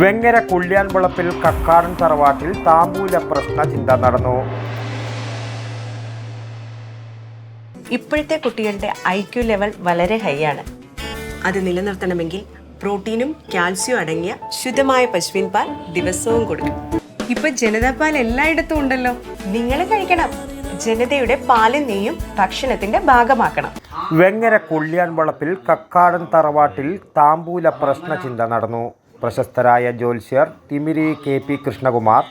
വെങ്ങര കുള്ളിയാൻകുളപ്പിൽ കക്കാടൻ തറവാട്ടിൽ താമ്പൂല പ്രശ്ന ചിന്ത നടന്നു. ഇപ്പോഴത്തെ കുട്ടികളുടെ ഐ ക്യു ലെവൽ വളരെ ഹൈ ആണ്. അത് നിലനിർത്തണമെങ്കിൽ പ്രോട്ടീനും കാൽസ്യവും അടങ്ങിയ ശുദ്ധമായ പശുവിൻ പാൽ ദിവസവും കൊടുക്കും ഇപ്പൊ ജനതാ പാൽ എല്ലായിടത്തും ഉണ്ടല്ലോ. നിങ്ങൾ കഴിക്കണം. ജനതയുടെ പാലും നെയ്യും ഭക്ഷണത്തിന്റെ ഭാഗമാക്കണം. വെങ്ങര കുള്ളിയാൻവളപ്പിൽ കക്കാടൻ തറവാട്ടിൽ താമ്പൂല പ്രശ്ന ചിന്ത നടന്നു. പ്രശസ്തരായ ജ്യോത്സ്യർ തിമിരി കെ പി കൃഷ്ണകുമാർ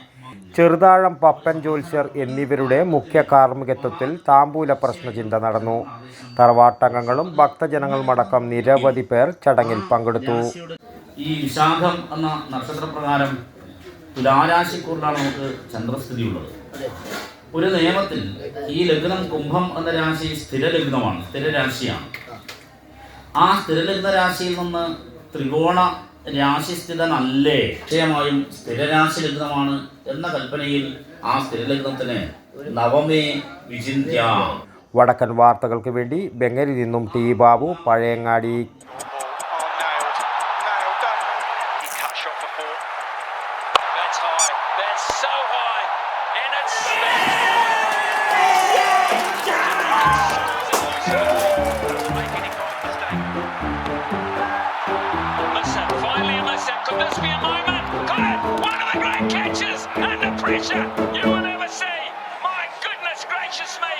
ചെറുതാഴം പപ്പൻ ജ്യോത്സ്യർ എന്നിവരുടെ മുഖ്യ കാർമ്മികത്വത്തിൽ താമ്പൂല പ്രശ്നചിന്ത നടന്നു. തറവാട്ടംഗങ്ങളും ഭക്തജനങ്ങളുമടക്കം നിരവധി പേർ ചടങ്ങിൽ പങ്കെടുത്തു. ഈ വിശാഖം എന്ന നക്ഷത്രപ്രകാരം തുലാരാശിക്കൂറിലാണ് നമുക്ക് ചന്ദ്രസ്ഥിതി ഉള്ളത് ഒരു നിയമത്തിൽ ഈ ലഗ്നം കുംഭം എന്ന രാശി സ്ഥിരലഗ്നമാണ് സ്ഥിരരാശിയാണ്. ആ സ്ഥിരലഗ്ന രാശിയിൽ നിന്ന് ത്രികോണ രാശിസ്ഥിതനല്ലേ നിശ്ചയമായും സ്ഥിരരാശി ലഗ്നമാണ് എന്ന കൽപ്പനയിൽ ആ സ്ഥിരലഗ്നത്തിന് നവമേ വിചിന്യ വടക്കൻ വാർത്തകൾക്ക് വേണ്ടി ബംഗലിൽ നിന്നും T Babu Pazhayangadi. That's high. That's so high. And it's finally a mishap. Could this be a moment? Got it! One of the great catches! Under pressure! You will never see! My goodness gracious me!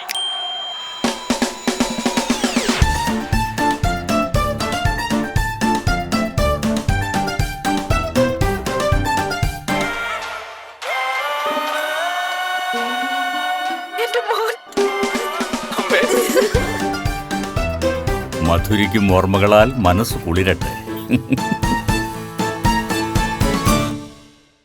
മധുരിക്കും ഓർമ്മകളാൽ മനസ്സ് കുളിരട്ടെ